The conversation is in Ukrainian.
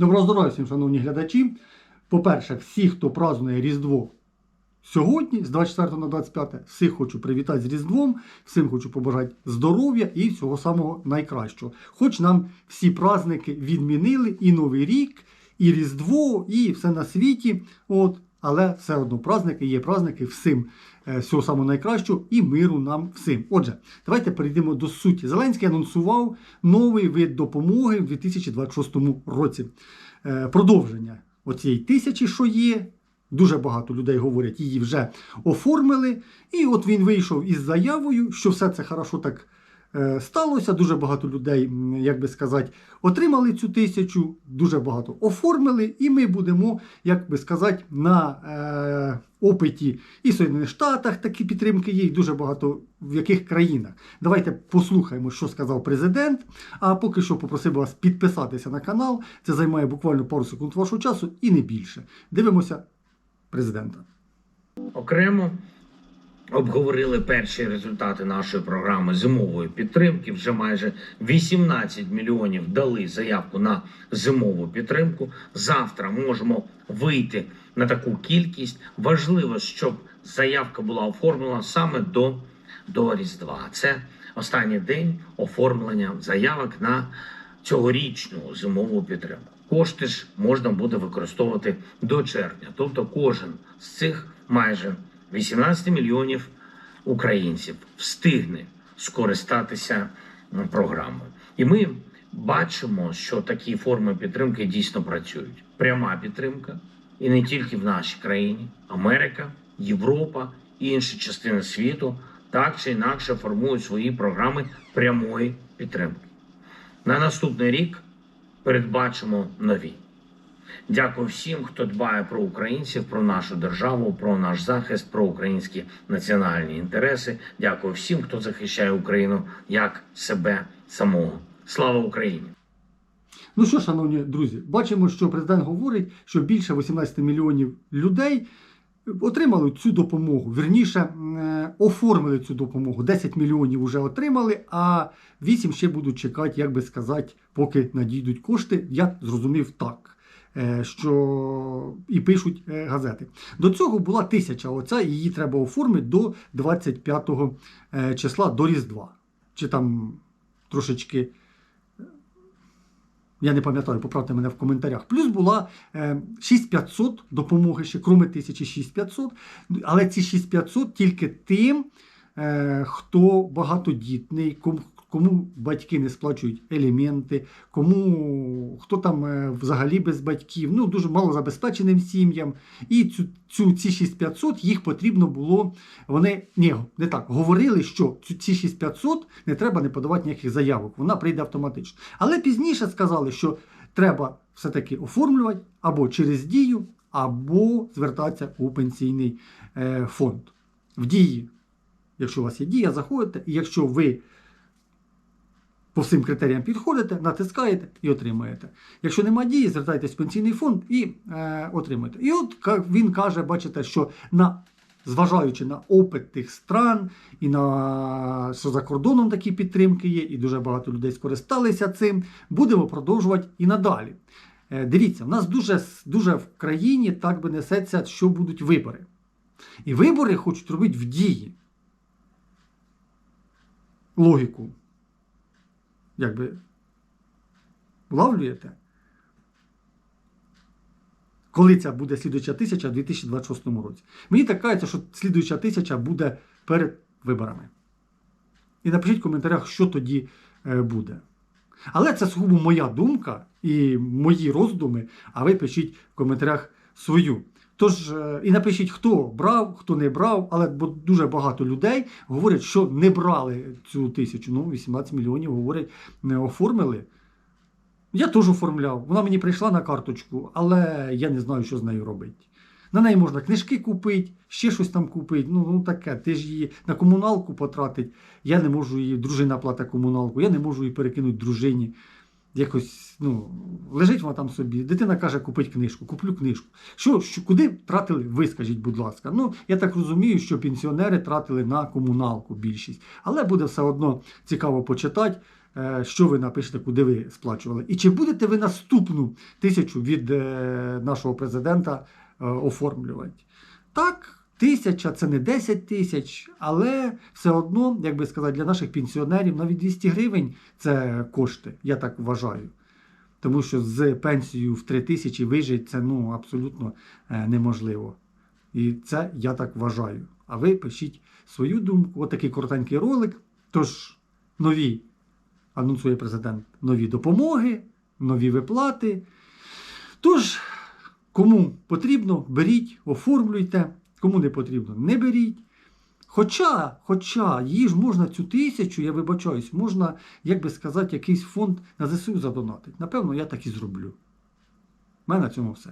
Доброго здоров'я всім, шановні глядачі. По-перше, всі, хто празднує Різдво сьогодні, з 24 на 25, всіх хочу привітати з Різдвом, всім хочу побажати здоров'я і всього самого найкращого. Хоч нам всі праздники відмінили, і Новий рік, і Різдво, і все на світі. От, але все одно праздники є праздники всім всього самого найкращого і миру нам всім. Отже, давайте перейдемо до суті. Зеленський анонсував новий вид допомоги в 2026 році. Е, Продовження оцієї тисячі, що є. Дуже багато людей говорять, її вже оформили. І от він вийшов із заявою, що все це хорошо так е, сталося. Дуже багато людей, як би сказати, отримали цю тисячу, дуже багато оформили, і ми будемо, як би сказати, на е, опиті і в Сполучених Штатах такі підтримки є, і дуже багато в яких країнах. Давайте послухаємо, що сказав президент. А поки що попросив вас підписатися на канал. Це займає буквально пару секунд вашого часу і не більше. Дивимося президента. Окремо обговорили перші результати нашої програми зимової підтримки. Вже майже 18 мільйонів дали заявку на зимову підтримку. Завтра можемо вийти на таку кількість. Важливо, щоб заявка була оформлена саме до, до Різдва. Це останній день оформлення заявок на цьогорічну зимову підтримку. Кошти ж можна буде використовувати до червня. Тобто кожен з цих майже 18 мільйонів українців встигне скористатися програмою. І ми бачимо, що такі форми підтримки дійсно працюють. Пряма підтримка, і не тільки в нашій країні, Америка, Європа і інші частини світу так чи інакше формують свої програми прямої підтримки. На наступний рік передбачимо нові. Дякую всім, хто дбає про українців, про нашу державу, про наш захист, про українські національні інтереси. Дякую всім, хто захищає Україну як себе самого. Слава Україні! Ну що, шановні друзі, бачимо, що президент говорить, що більше 18 мільйонів людей отримали цю допомогу. Вірніше, е, оформили цю допомогу. 10 мільйонів вже отримали, а 8 ще будуть чекати, як би сказати, поки надійдуть кошти. Я зрозумів так. Е, Що і пишуть е, газети. До цього була тисяча. Оця її треба оформити до 25 е, числа до Різдва. Чи там трошечки я не пам'ятаю, поправте мене в коментарях. Плюс була е, 6500 допомоги ще, кроме 1000 6500. Але ці 6500 тільки тим, хто багатодітний, кому, батьки не сплачують елементи, кому хто там е, взагалі без батьків, ну дуже малозабезпеченим сім'ям. І цю, цю, ці 6500 їх потрібно було. Вони ні, не так говорили, що ці 6500 не треба не подавати ніяких заявок, вона прийде автоматично. Але пізніше сказали, що треба все-таки оформлювати або через дію, або звертатися у пенсійний е, фонд. В дії, якщо у вас є дія, заходите, і якщо ви по всім критеріям підходите, натискаєте і отримаєте. Якщо нема дії, звертайтесь в пенсійний фонд і е, отримаєте. І от він каже, бачите, що на зважаючи на опит тих стран і на що за кордоном такі підтримки є, і дуже багато людей скористалися цим, будемо продовжувати і надалі. Е, Дивіться, в нас дуже, дуже в країні так би несеться, що будуть вибори. І вибори хочуть робити в дії. Логіку. Якби влавлюєте? Коли ця буде слідуюча тисяча в 2026 році. Мені так кажеться, що слідуюча тисяча буде перед виборами. І напишіть в коментарях, що тоді е, буде. Але це сугубо моя думка і мої роздуми, а ви пишіть в коментарях свою. Тож, е, і напишіть, хто брав, хто не брав, але дуже багато людей говорять, що не брали цю тисячу. Ну, 18 мільйонів говорять, не оформили. Я теж оформляв. Вона мені прийшла на карточку, але я не знаю, що з нею робити. На неї можна книжки купити, ще щось там купити. Ну, ну таке, ти ж її на комуналку потратить. Я не можу її, дружина платить комуналку, я не можу її перекинути дружині. Якось, ну, лежить вона там собі. Дитина каже, купить книжку, куплю книжку. Що, що, куди тратили, ви скажіть, будь ласка. Ну, я так розумію, що пенсіонери тратили на комуналку більшість. Але буде все одно цікаво почитати. е, що ви напишете, куди ви сплачували. І чи будете ви наступну тисячу від е, нашого президента е, оформлювати? Так, тисяча це не 10 тисяч, але все одно, як би сказати, для наших пенсіонерів навіть 200 гривень це кошти, я так вважаю. Тому що з пенсією в 3 тисячі вижити це ну, абсолютно е, неможливо. І це я так вважаю. А ви пишіть свою думку. Отакий коротенький ролик. Тож нові, анонсує президент, нові допомоги, нові виплати. Тож, кому потрібно, беріть, оформлюйте, кому не потрібно, не беріть. Хоча, хоча її ж можна цю тисячу, я вибачаюсь, можна, як би сказати, якийсь фонд на ЗСУ задонатити. Напевно, я так і зроблю. У мене на цьому все.